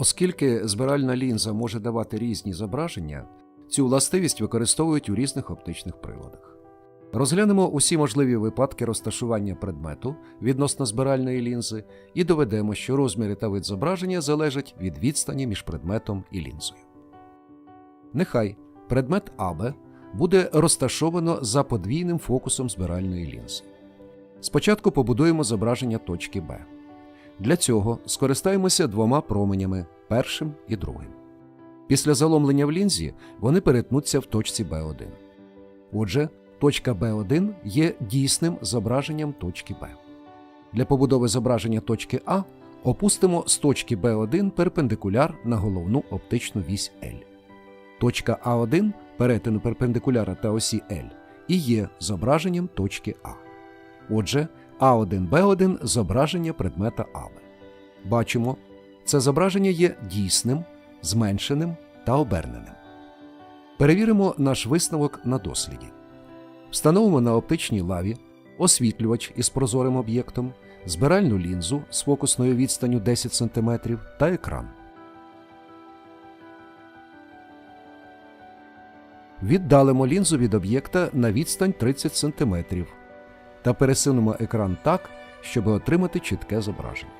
Оскільки збиральна лінза може давати різні зображення, цю властивість використовують у різних оптичних приладах. Розглянемо усі можливі випадки розташування предмету відносно збиральної лінзи і доведемо, що розміри та вид зображення залежать від відстані між предметом і лінзою. Нехай предмет АБ буде розташовано за подвійним фокусом збиральної лінзи. Спочатку побудуємо зображення точки Б. Для цього скористаємося двома променями першим і другим. Після заломлення в лінзі вони перетнуться в точці Б1. Отже, точка Б1 є дійсним зображенням точки Б. Для побудови зображення точки А опустимо з точки Б1 перпендикуляр на головну оптичну вісь L. Точка А1 перетину перпендикуляра та осі L і є зображенням точки А. Отже, А1Б1 зображення предмета АБ. Бачимо, це зображення є дійсним, зменшеним та оберненим. Перевіримо наш висновок на досліді. Встановимо на оптичній лаві освітлювач із прозорим об'єктом, збиральну лінзу з фокусною відстанню 10 см та екран. Віддалимо лінзу від об'єкта на відстань 30 см та пересунемо екран так, щоб отримати чітке зображення.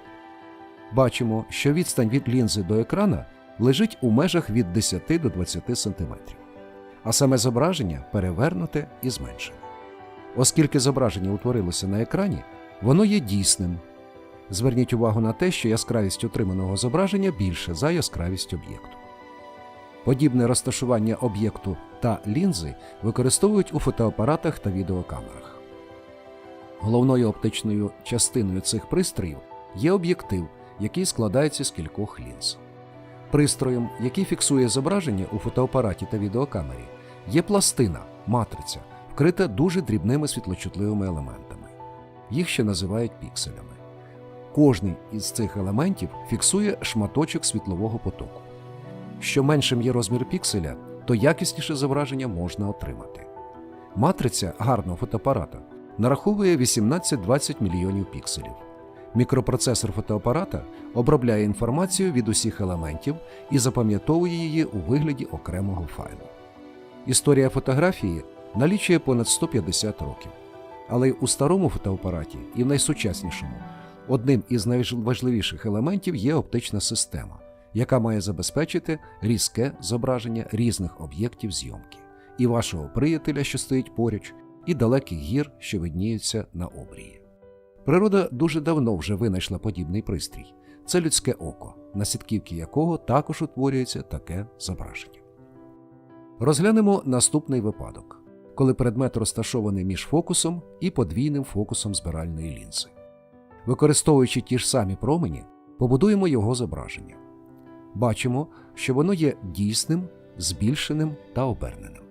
Бачимо, що відстань від лінзи до екрана лежить у межах від 10 до 20 см, а саме зображення перевернуте і зменшене. Оскільки зображення утворилося на екрані, воно є дійсним. Зверніть увагу на те, що яскравість отриманого зображення більше за яскравість об'єкту. Подібне розташування об'єкту та лінзи використовують у фотоапаратах та відеокамерах. Головною оптичною частиною цих пристроїв є об'єктив, який складається з кількох лінз. Пристроєм, який фіксує зображення у фотоапараті та відеокамері, є пластина, матриця, вкрита дуже дрібними світлочутливими елементами. Їх ще називають пікселями. Кожний із цих елементів фіксує шматочок світлового потоку. Що меншим є розмір пікселя, то якісніше зображення можна отримати. Матриця гарного фотоапарата нараховує 18-20 мільйонів пікселів. Мікропроцесор фотоапарата обробляє інформацію від усіх елементів і запам'ятовує її у вигляді окремого файлу. Історія фотографії налічує понад 150 років. Але у старому фотоапараті і в найсучаснішому одним із найважливіших елементів є оптична система, яка має забезпечити різке зображення різних об'єктів зйомки, і вашого приятеля, що стоїть поруч, і далеких гір, що видніються на обрії. Природа дуже давно вже винайшла подібний пристрій це людське око, на якого також утворюється таке зображення. Розглянемо наступний випадок, коли предмет розташований між фокусом і подвійним фокусом збиральної лінзи. Використовуючи ті ж самі промені, побудуємо його зображення. Бачимо, що воно є дійсним, збільшеним та оберненим.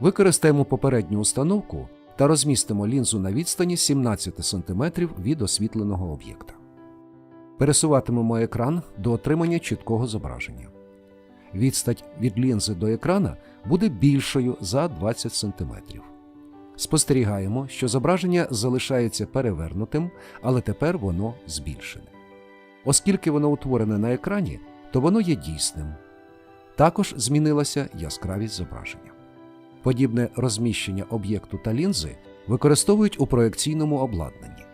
Використаємо попередню установку та розмістимо лінзу на відстані 17 см від освітленого об'єкта. Пересуватимемо екран до отримання чіткого зображення. Відстань від лінзи до екрана буде більшою за 20 см. Спостерігаємо, що зображення залишається перевернутим, але тепер воно збільшене. Оскільки воно утворене на екрані, то воно є дійсним. Також змінилася яскравість зображення. Подібне розміщення об'єкту та лінзи використовують у проекційному обладнанні.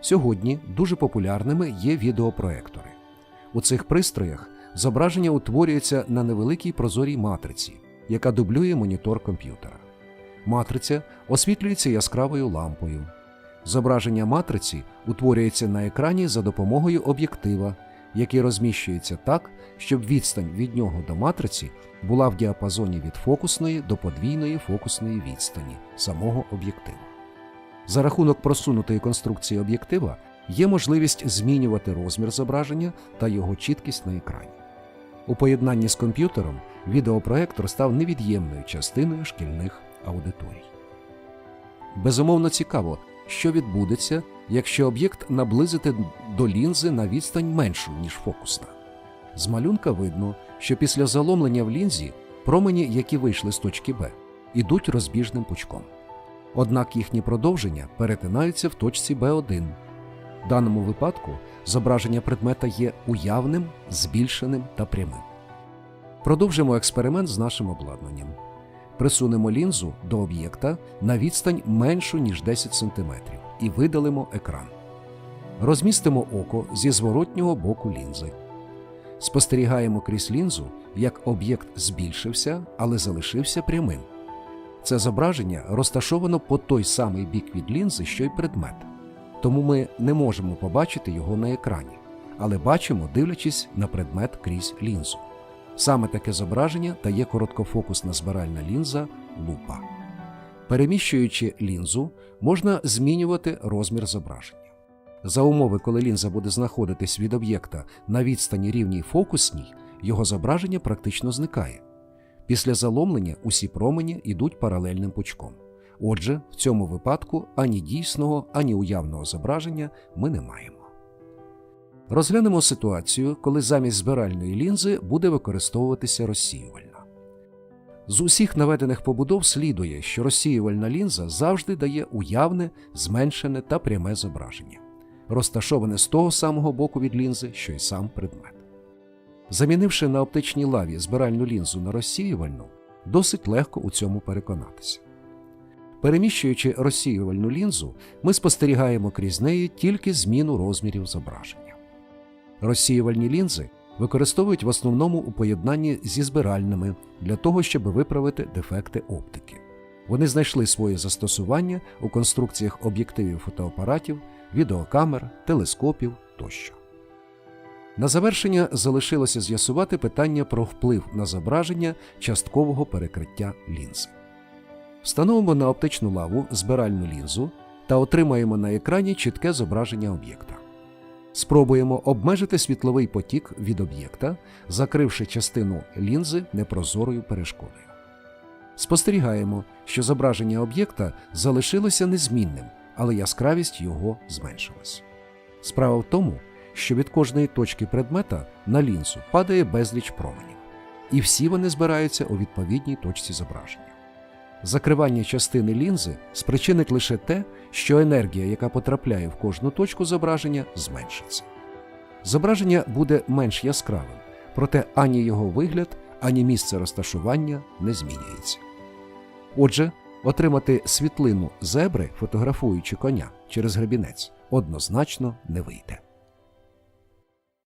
Сьогодні дуже популярними є відеопроектори. У цих пристроях зображення утворюється на невеликій прозорій матриці, яка дублює монітор комп'ютера. Матриця освітлюється яскравою лампою. Зображення матриці утворюється на екрані за допомогою об'єктива, який розміщується так, щоб відстань від нього до матриці була в діапазоні від фокусної до подвійної фокусної відстані самого об'єктива. За рахунок просунутої конструкції об'єктива є можливість змінювати розмір зображення та його чіткість на екрані. У поєднанні з комп'ютером відеопроектор став невід'ємною частиною шкільних аудиторій. Безумовно цікаво, що відбудеться, якщо об'єкт наблизити до лінзи на відстань меншу, ніж фокусна. З малюнка видно, що після заломлення в лінзі промені, які вийшли з точки Б, ідуть розбіжним пучком. Однак їхні продовження перетинаються в точці Б1. В даному випадку зображення предмета є уявним, збільшеним та прямим. Продовжимо експеримент з нашим обладнанням. Присунемо лінзу до об'єкта на відстань меншу, ніж 10 см і видалимо екран. Розмістимо око зі зворотнього боку лінзи. Спостерігаємо крізь лінзу, як об'єкт збільшився, але залишився прямим. Це зображення розташовано по той самий бік від лінзи, що й предмет. Тому ми не можемо побачити його на екрані, але бачимо, дивлячись на предмет крізь лінзу. Саме таке зображення дає короткофокусна збиральна лінза лупа. Переміщуючи лінзу, можна змінювати розмір зображення. За умови, коли лінза буде знаходитись від об'єкта на відстані рівній фокусній, його зображення практично зникає. Після заломлення усі промені йдуть паралельним пучком. Отже, в цьому випадку ані дійсного, ані уявного зображення ми не маємо. Розглянемо ситуацію, коли замість збиральної лінзи буде використовуватися розсіювальна. З усіх наведених побудов слідує, що розсіювальна лінза завжди дає уявне, зменшене та пряме зображення, розташоване з того самого боку від лінзи, що й сам предмет. Замінивши на оптичній лаві збиральну лінзу на розсіювальну, досить легко у цьому переконатися. Переміщуючи розсіювальну лінзу, ми спостерігаємо крізь неї тільки зміну розмірів зображення. Розсіювальні лінзи використовують в основному у поєднанні зі збиральними для того, щоб виправити дефекти оптики. Вони знайшли своє застосування у конструкціях об'єктивів фотоапаратів, відеокамер, телескопів тощо. На завершення залишилося з'ясувати питання про вплив на зображення часткового перекриття лінзи. Встановимо на оптичну лаву збиральну лінзу та отримаємо на екрані чітке зображення об'єкта. Спробуємо обмежити світловий потік від об'єкта, закривши частину лінзи непрозорою перешкодою. Спостерігаємо, що зображення об'єкта залишилося незмінним, але яскравість його зменшилась. Справа в тому, що від кожної точки предмета на лінзу падає безліч променів, і всі вони збираються у відповідній точці зображення. Закривання частини лінзи спричинить лише те, що енергія, яка потрапляє в кожну точку зображення, зменшиться. Зображення буде менш яскравим, проте ані його вигляд, ані місце розташування не змінюється. Отже, отримати світлину зебри, фотографуючи коня через гребінець, однозначно не вийде.